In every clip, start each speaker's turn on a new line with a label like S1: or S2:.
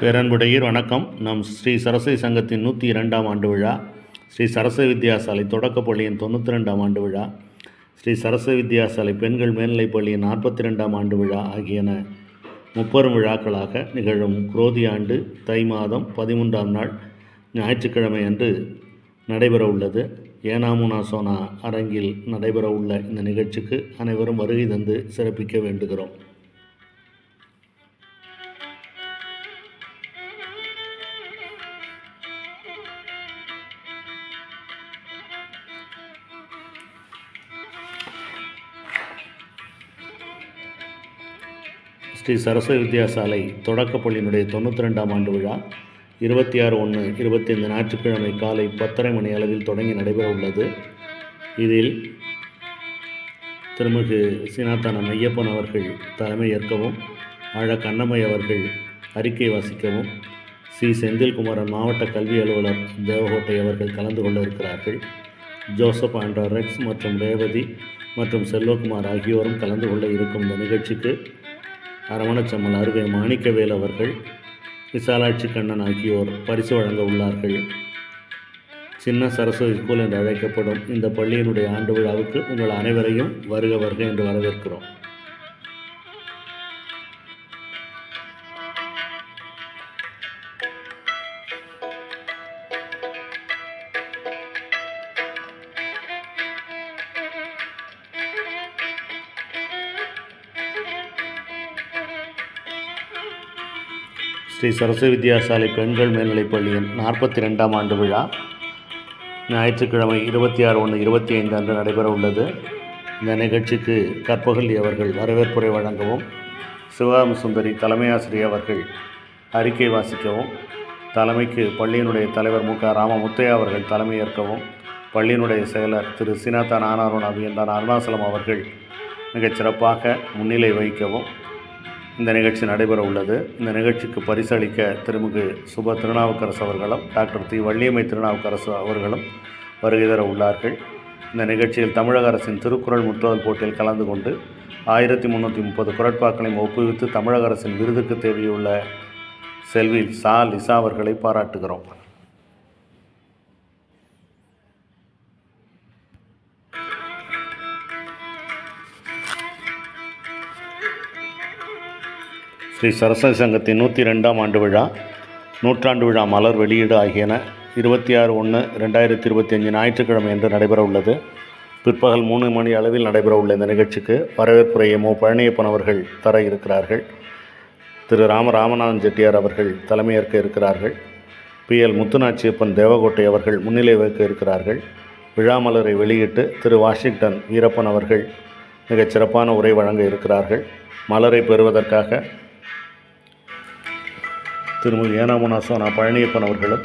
S1: பேரன்புடையீர் வணக்கம். நம் ஸ்ரீ சரஸ்வதி சங்கத்தின் நூற்றி இரண்டாம் ஆண்டு விழா ஸ்ரீ சரஸ்வதி வித்யாசாலை தொடக்கப் பள்ளியின் தொண்ணூற்றி ரெண்டாம் ஆண்டு விழா ஸ்ரீ சரஸ்வதி வித்யாசாலை பெண்கள் மேல்நிலைப் பள்ளியின் நாற்பத்தி ரெண்டாம் ஆண்டு விழா ஆகியன முப்பெரும் விழாக்களாக நிகழும் குரோதி ஆண்டு தை மாதம் பதிமூன்றாம் நாள் ஞாயிற்றுக்கிழமை அன்று நடைபெற உள்ளது. ஏனாமுனா சோனா அரங்கில் நடைபெற உள்ள இந்த நிகழ்ச்சிக்கு அனைவரும் வருகை தந்து சிறப்பிக்க வேண்டுகிறோம். ஸ்ரீ சரஸ்வதி வித்யாசாலை தொடக்கப்பள்ளியினுடைய தொண்ணூற்றி ரெண்டாம் ஆண்டு விழா இருபத்தி ஆறு ஒன்று இருபத்தைந்து ஞாயிற்றுக்கிழமை காலை பத்தரை மணி அளவில் தொடங்கி நடைபெற உள்ளது. இதில் திருமிகு சீனாத்தானம் ஐயப்பன் அவர்கள் தலைமை ஏற்கவும் ஆழ கண்ணம்மை அவர்கள் அறிக்கை வாசிக்கவும் சி. செந்தில்குமாரன் மாவட்ட கல்வி அலுவலர் தேவகோட்டை அவர்கள் கலந்து கொள்ள இருக்கிறார்கள். ஜோசப் ஆண்ட்ரா ரெக்ஸ் மற்றும் ரேவதி மற்றும் செல்வகுமார் ஆகியோரும் கலந்து கொள்ள இருக்கும் இந்த நிகழ்ச்சிக்கு அரவணச்சம்மல் அருகே மாணிக்கவேல் அவர்கள் விசாலாட்சி கண்ணன் ஆகியோர் பரிசு வழங்க உள்ளார்கள். சின்ன சரஸ்வதி ஸ்கூல் என்று அழைக்கப்படும் இந்த பள்ளியினுடைய ஆண்டு விழாவுக்கு உங்கள் அனைவரையும் வருக வருக என்று வரவேற்கிறோம். ஸ்ரீ சரஸ்வதி வித்யாசாலை பெண்கள் மேல்நிலைப் பள்ளியின் நாற்பத்தி ரெண்டாம் ஆண்டு விழா. ஞாயிற்றுக்கிழமை இருபத்தி ஆறு ஒன்று இருபத்தி ஐந்து அன்று நடைபெற உள்ளது இந்த நிகழ்ச்சிக்கு கற்பகல்லி அவர்கள் வரவேற்புரை வழங்கவும் சிவகாம சுந்தரி தலைமை ஆசிரியர் அவர்கள் அறிக்கை வாசிக்கவும் தலைமைக்கு பள்ளியினுடைய தலைவர் மு. க. ராமமுத்தையா அவர்கள் தலைமை ஏற்கவும் பள்ளியினுடைய செயலர் திரு. சீனாத்தா நானாருண் அபியந்தான் அருணாசலம் அவர்கள் மிகச் சிறப்பாக முன்னிலை வகிக்கவும் இந்த நிகழ்ச்சி நடைபெற உள்ளது. இந்த நிகழ்ச்சிக்கு பரிசளிக்க திருமிகு சுப திருநாவுக்கரசு அவர்களும் டாக்டர் தி வள்ளியம்மை திருநாவுக்கரசு அவர்களும் வருகை தர உள்ளார்கள். இந்த நிகழ்ச்சியில் தமிழக அரசின் திருக்குறள் முற்றுதல் போட்டியில் கலந்து கொண்டு ஆயிரத்தி முந்நூற்றி முப்பது குரட்பாக்களையும் ஒப்புவித்து தமிழக அரசின் விருதுக்கு தேவையுள்ள செல்வி சா லிசா அவர்களை பாராட்டுகிறோம். ஸ்ரீ சரஸ்வதி சங்கத்தின் நூற்றி ரெண்டாம் ஆண்டு விழா நூற்றாண்டு விழா மலர் வெளியீடு ஆகியன இருபத்தி ஆறு ஒன்று ரெண்டாயிரத்தி இருபத்தி அஞ்சு ஞாயிற்றுக்கிழமை என்று நடைபெற உள்ளது. பிற்பகல் மூணு மணி அளவில் நடைபெற உள்ள இந்த நிகழ்ச்சிக்கு வரவேற்புரையை மு பழனியப்பன் அவர்கள் தர இருக்கிறார்கள். திரு. ராம ராமநாதன் செட்டியார் அவர்கள் தலைமையேற்க இருக்கிறார்கள். பி. எல். முத்துநாச்சியப்பன் தேவகோட்டை அவர்கள் முன்னிலை வகிக்க இருக்கிறார்கள். விழா மலரை வெளியிட்டு திரு. வாஷிங்டன் வீரப்பன் அவர்கள் மிகச் சிறப்பான உரை வழங்க இருக்கிறார்கள். மலரை பெறுவதற்காக திருமதி ஏனாமுனாசோனா பழனியப்பன் அவர்களும்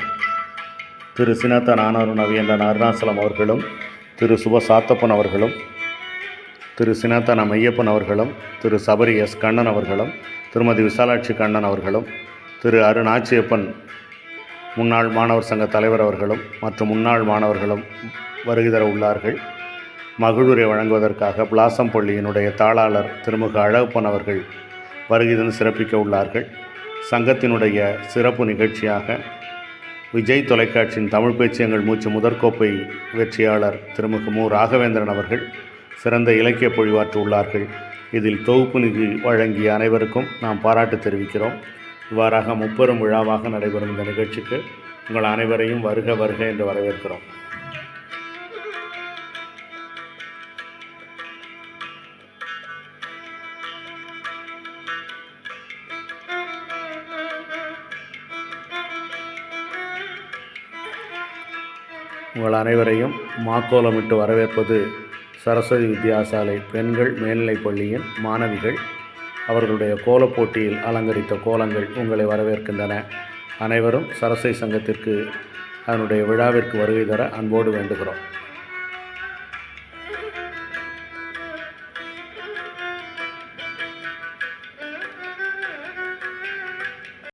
S1: திரு சினத்த நானாரு அவியந்தன் அருணாசலம் அவர்களும் திரு சுப சாத்தப்பன் அவர்களும் திரு சினத்தன மையப்பன் அவர்களும் திரு சபரி எஸ் கண்ணன் அவர்களும் திருமதி விசாலாட்சி கண்ணன் அவர்களும் திரு அருணாச்சியப்பன் முன்னாள் மாணவர் சங்க தலைவர் அவர்களும் மற்றும் முன்னாள் மாணவர்களும் வருகை தர உள்ளார்கள். மகிழுரை வழங்குவதற்காக பிளாசம் பள்ளியினுடைய தாளாளர் திருமுக அழகப்பன் அவர்கள் வருகை தந்து சிறப்பிக்க உள்ளார்கள். சங்கத்தினுடைய சிறப்பு நிகழ்ச்சியாக விஜய் தொலைக்காட்சியின் தமிழ் பேச்சு எங்கள் மூச்சு முதற்கோப்பை வெற்றியாளர் திருமுக மு ராகவேந்திரன் அவர்கள் சிறந்த இலக்கிய பொழிவாற்று உள்ளார்கள் இதில் தொகுப்பு நிதி வழங்கிய அனைவருக்கும் நாம் பாராட்டு தெரிவிக்கிறோம். இவ்வாறாக முப்பெரும் விழாவாக நடைபெறும் இந்த நிகழ்ச்சிக்கு உங்கள் அனைவரையும் வருக வருக என்று வரவேற்கிறோம். உங்கள் அனைவரையும் மாக்கோலமிட்டு வரவேற்பது சரஸ்வதி வித்யாசாலை பெண்கள் மேல்நிலைப் பள்ளியின் மாணவிகள். அவர்களுடைய கோலப் போட்டியில் அலங்கரித்த கோலங்கள் உங்களை வரவேற்கின்றன. அனைவரும் சரஸ்வதி சங்கத்திற்கு அதனுடைய விழாவிற்கு வருகை தர அன்போடு வேண்டுகிறோம்.